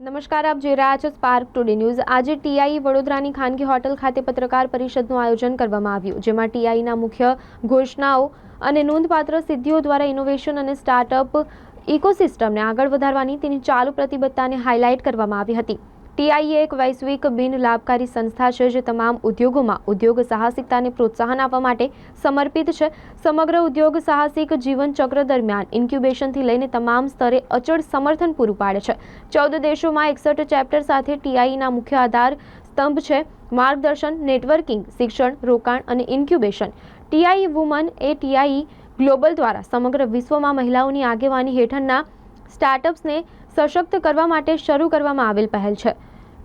નમસ્કાર, આપ જોઈ રહ્યા છો સ્પાર્ક ટુડે ન્યૂઝ આજે ટીઆઈ વડોદરાની ખાનગી હોટલ ખાતે પત્રકાર પરિષદનું આયોજન કરવામાં આવ્યું, જેમાં ટીઆઈના મુખ્ય ઘોષણાઓ અને નોંધપાત્ર સિદ્ધિઓ દ્વારા ઇનોવેશન અને સ્ટાર્ટઅપ ઇકોસિસ્ટમને આગળ વધારવાની તેની ચાલુ પ્રતિબદ્ધતાને હાઇલાઇટ કરવામાં આવી હતી. ટીઆઈ એક વૈશ્વિક બિન લાભકારી સંસ્થા છે જે તમામ ઉદ્યોગોમાં ઉદ્યોગ સાહસિકતાને પ્રોત્સાહન આપવા માટે સમર્પિત છે. સમગ્ર ઉદ્યોગ સાહસિક જીવન ચક્ર દરમિયાન ઇન્ક્યુબેશનથી લઈને તમામ સ્તરે અચળ સમર્થન પૂરું પાડે છે. ચૌદ દેશોમાં એકસઠ ચેપ્ટર સાથે ટીઆઈના મુખ્ય આધાર સ્તંભ છે. માર્ગદર્શન, નેટવર્કિંગ, શિક્ષણ, રોકાણ અને ઇન્ક્યુબેશન. ટીઆઈ વુમન એ ટીઆઈ ગ્લોબલ દ્વારા સમગ્ર વિશ્વમાં મહિલાઓની આગેવાની હેઠળના સ્ટાર્ટઅપ્સને સશક્ત કરવા માટે શરૂ કરવામાં આવેલ પહેલ છે.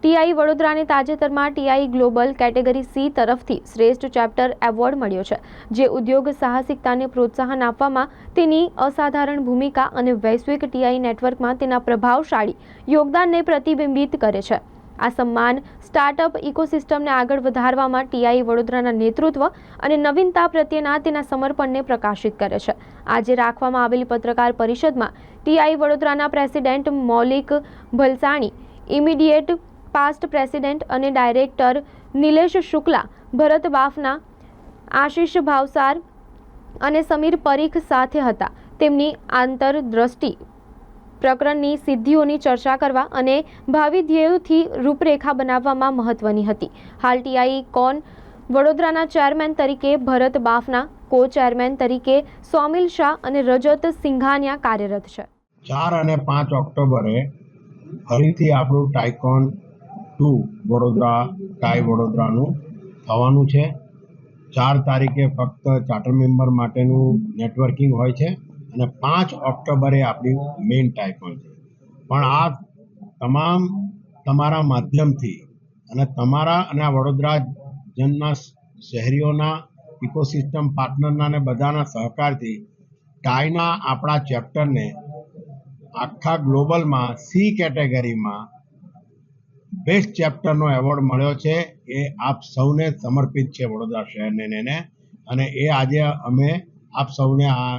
ટીઆઈ વડોદરાને તાજેતરમાં ટીઆઈ ગ્લોબલ કેટેગરી સી તરફથી શ્રેષ્ઠ ચેપ્ટર એવોર્ડ મળ્યો છે, જે ઉદ્યોગ સાહસિકતાને પ્રોત્સાહન આપવામાં તેની અસાધારણ ભૂમિકા અને વૈશ્વિક ટીઆઈ નેટવર્કમાં તેના પ્રભાવશાળી યોગદાનને પ્રતિબિંબિત કરે છે. આ સન્માન સ્ટાર્ટઅપ ઇકોસિસ્ટમને આગળ વધારવામાં ટીઆઈ વડોદરાના નેતૃત્વ અને નવીનતા પ્રત્યેના તેના સમર્પણને પ્રકાશિત કરે છે. આજે રાખવામાં આવેલી પત્રકાર પરિષદમાં ટીઆઈ વડોદરાના president Maulik Bhalsani, immediate past president અને ડાયરેક્ટર નિલેશ શુક્લા, ભરત બાફના, આશીષ ભાવસાર અને સમીર પરીખ સાથે હતા. તેમની આંતરદ્રષ્ટિ પ્રકરણની સિદ્ધિઓની ચર્ચા કરવા અને ભાવિ ધ્યેયોથી રૂપરેખા બનાવવામાં મહત્વની હતી. હાલ ટીઆઈ કોન વડોદરાના ચેરમેન તરીકે, ભરત બાફના કો ચેરમેન તરીકે સોમિલ શાહ અને રજત સિંઘાનિયા કાર્યરત છે. ચાર અને પાંચ ઓક્ટોબરે ફરીથી આપણું ટાઇકોન ટુ વડોદરા ટાઈ વડોદરાનું થવાનું છે. ચાર તારીખે ફક્ત ચાર્ટર મેમ્બર માટેનું નેટવર્કિંગ હોય છે અને પાંચ ઓક્ટોબરે આપણી મેઇન પણ છે. પણ આ તમામ તમારા માધ્યમથી અને તમારા અને આ વડોદરા જનના શહેરીઓના ઇકોસિસ્ટમ પાર્ટનરના અને બધાના સહકારથી ટાઈના આપણા ચેપ્ટરને આખા ગ્લોબલમાં સી કેટેગરીમાં બેસ્ટ ચેપ્ટરનો એવોર્ડ મળ્યો છે. એ આપ સૌને સમર્પિત છે વડોદરા શહેરને એને અને એ આજે અમે આપ સૌને આ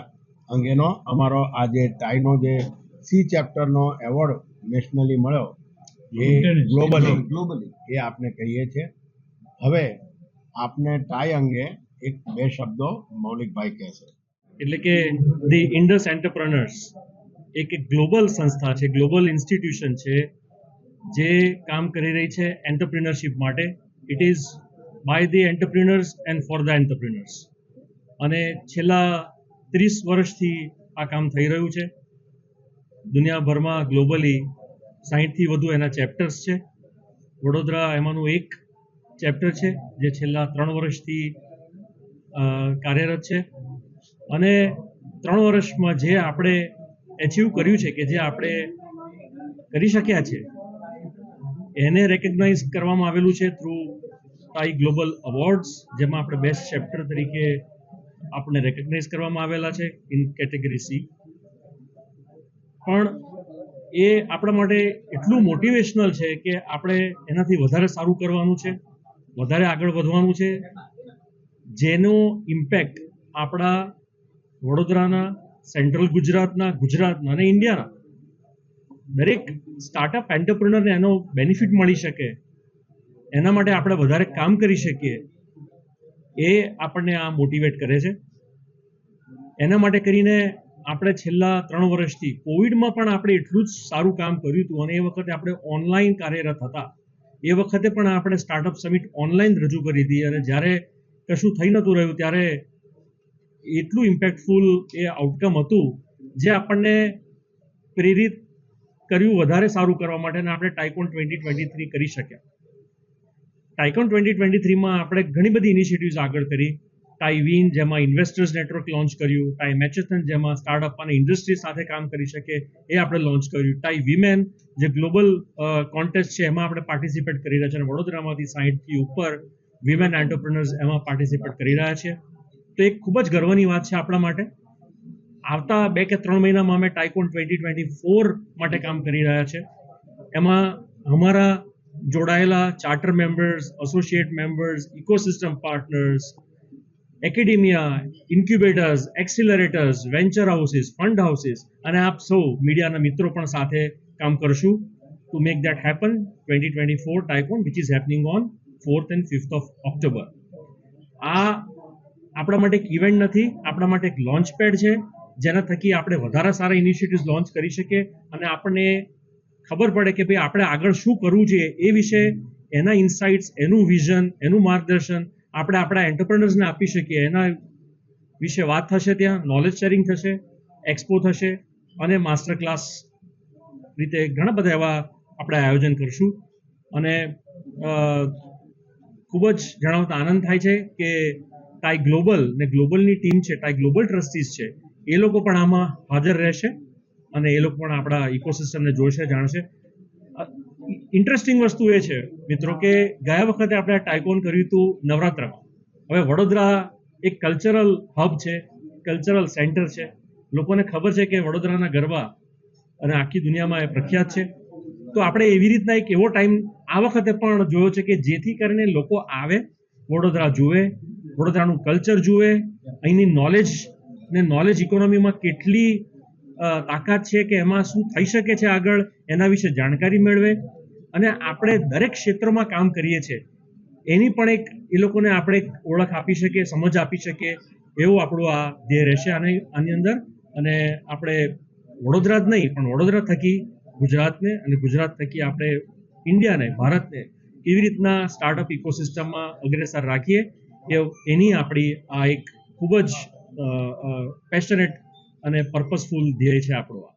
અંગેનો અમારો આજે ટાઈનો જે સી ચેપ્ટરનો એવોર્ડ નેશનલી મળ્યો. એ ગ્લોબલી ગ્લોબલી એ આપને કહીએ છીએ હવે આપને ટાઈ અંગે એક બે શબ્દો મૌલિકભાઈ કહેશે. એટલે કે ધી ઇન્ડસ એન્ટરપ્રનર્સ એક એક ગ્લોબલ સંસ્થા છે ગ્લોબલ ઇન્સ્ટિટ્યુશન છે. જે કામ કરી રહી છે એન્ટરપ્રિનરશિપ માટે it is by the entrepreneurs and for the entrepreneurs અને છેલ્લા ત્રીસ વર્ષથી આ કામ થઈ રહ્યું છે. દુનિયાભરમાં ગ્લોબલી સાહીઠથી વધુ એના ચેપ્ટર્સ છે. વડોદરા એમાંનું એક ચેપ્ટર છે, જે છેલ્લા ત્રણ વર્ષથી કાર્યરત છે. અને ત્રણ વર્ષમાં જે આપણે એચીવ કર્યું છે કે જે આપણે કરી શક્યા છે એને રેકગ્નાઇઝ કરવામાં આવેલું છે થ્રુ ટાઈ ગ્લોબલ અવોર્ડ્સ જેમાં આપણે બેસ્ટ ચેપ્ટર તરીકે આપણે રેકગ્નાઇઝ કરવામાં આવેલા છે ઇન કેટેગરી સી પણ એ આપણા માટે એટલું મોટિવેશનલ છે કે આપણે એનાથી વધારે સારું કરવાનું છે, વધારે આગળ વધવાનું છે, જેનો ઇમ્પેક્ટ આપણા વડોદરાના સેન્ટ્રલ ગુજરાતના ગુજરાતના અને ઇન્ડિયાના દરેક સ્ટાર્ટઅપ એન્ટરપ્રિનરને એનો બેનિફિટ મળી શકે. એના માટે આપણે વધારે કામ કરી શકીએ. એ આપણને આ મોટિવેટ કરે છે. એના માટે કરીને આપણે છેલ્લા ત્રણ વર્ષથી કોવિડમાં પણ આપણે એટલું જ સારું કામ કર્યું હતું અને એ વખતે આપણે ઓનલાઈન કાર્યરત હતા. એ વખતે પણ આપણે સ્ટાર્ટઅપ સમિટ ઓનલાઈન રજૂ કરી હતી અને જ્યારે કશું થઈ નહોતું રહ્યું ત્યારે એટલું ઇમ્પેક્ટફુલ એ આઉટકમ હતું જે આપણને પ્રેરિત કર્યું વધારે સારું કરવા માટે આપણે ટાઇકોન ટ્વેન્ટી ટ્વેન્ટી થ્રી કરી શક્યા. ટાઇકોન ટ્વેન્ટી ટ્વેન્ટી થ્રીમાં આપણે ઘણી બધી ઇનિશિયેટિવ્સ આગળ કરી. ટાઈ વિન જેમાં ઇન્વેસ્ટર્સ નેટવર્ક લોન્ચ કર્યું. ટાઈ મેચેથન જેમાં સ્ટાર્ટઅપ અને ઇન્ડસ્ટ્રી સાથે કામ કરી શકે એ આપણે લોન્ચ કર્યું. ટાઈ વિમેન જે ગ્લોબલ કોન્ટેસ્ટ છે એમાં આપણે પાર્ટિસિપેટ કરી રહ્યા છે અને વડોદરામાંથી સાહીઠથી ઉપર વિમેન એન્ટરપ્રિનર્સ એમાં પાર્ટિસિપેટ કરી રહ્યા છે. તો એક ખૂબ જ ગર્વની વાત છે આપણા માટે. આવતા બે કે ત્રણ મહિનામાં અમે ટાઇકોન ટ્વેન્ટી ટ્વેન્ટી ફોર માટે કામ કરી રહ્યા છે. એમાં અમારા જોડાયેલા charter members associate members ecosystem partners academia incubators accelerators venture houses fund houses અને આપ સૌ મીડિયાના મિત્રો પણ સાથે કામ કરશું to make that happen twenty twenty four TiEcon which is happening on fourth and fifth of October આ આપણા માટે એક ઇવેન્ટ નથી, આપણા માટે એક લોન્ચ પેડ છે. જેના થકી આપણે વધારે સારા ઇનિશિયેટિવ્સ લોન્ચ કરી શકીએ અને આપણને ખબર પડે કે ભાઈ આપણે આગળ શું કરવું જોઈએ એ વિશે એના ઇન્સાઇટ્સ એનું વિઝન એનું માર્ગદર્શન આપણે આપણા એન્ટરપ્રનર્સને આપી શકીએ. એના વિશે વાત થશે ત્યાં નોલેજ શેરિંગ થશે એક્સપો થશે અને માસ્ટર ક્લાસ રીતે ઘણા બધા એવા આપણે આયોજન કરશું. અને ખૂબ જ જણાવતા આનંદ થાય છે કે ટાઈ ગ્લોબલ ને ગ્લોબલની ટીમ છે ટાઈ ગ્લોબલ ટ્રસ્ટીઝ છે એ લોકો પણ આમાં હાજર રહેશે અને એ લોકો પણ આપણા ઇકોસિસ્ટમને જોશે, જાણશે. ઇન્ટરેસ્ટિંગ વસ્તુ એ છે, મિત્રો, કે ગયા વખતે આપણે ટાઇકોન કર્યું હતું નવરાત્રમાં. હવે વડોદરા એક કલ્ચરલ હબ છે કલ્ચરલ સેન્ટર છે. લોકોને ખબર છે કે વડોદરાના ગરબા અને આખી દુનિયામાં એ પ્રખ્યાત છે. તો આપણે એવી રીતના એક એવો ટાઈમ આ વખતે પણ જોયો છે કે જેથી કરીને લોકો આવે, વડોદરા જુએ, વડોદરાનું કલ્ચર જુએ, અહીંની નોલેજ ને નોલેજ ઇકોનોમીમાં કેટલી તાકાત છે કે એમાં શું થઈ શકે છે આગળ, એના વિશે જાણકારી મેળવે. અને આપણે દરેક ક્ષેત્રમાં કામ કરીએ છીએ. એની પણ એક, એ લોકોને આપણે એક ઓળખ આપી શકીએ, સમજ આપી શકીએ, એવું આપણું આ ધ્યેય રહેશે અને આની અંદર. અને આપણે વડોદરા જ નહીં, પણ વડોદરા થકી ગુજરાતને અને ગુજરાત થકી આપણે ઇન્ડિયાને, ભારતને કેવી રીતના સ્ટાર્ટઅપ ઇકોસિસ્ટમમાં અગ્રેસર રાખીએ એની આપણી આ એક ખૂબ જ પેશનેટ અને પર્પઝફુલ ધ્યેય છે આપણો આ.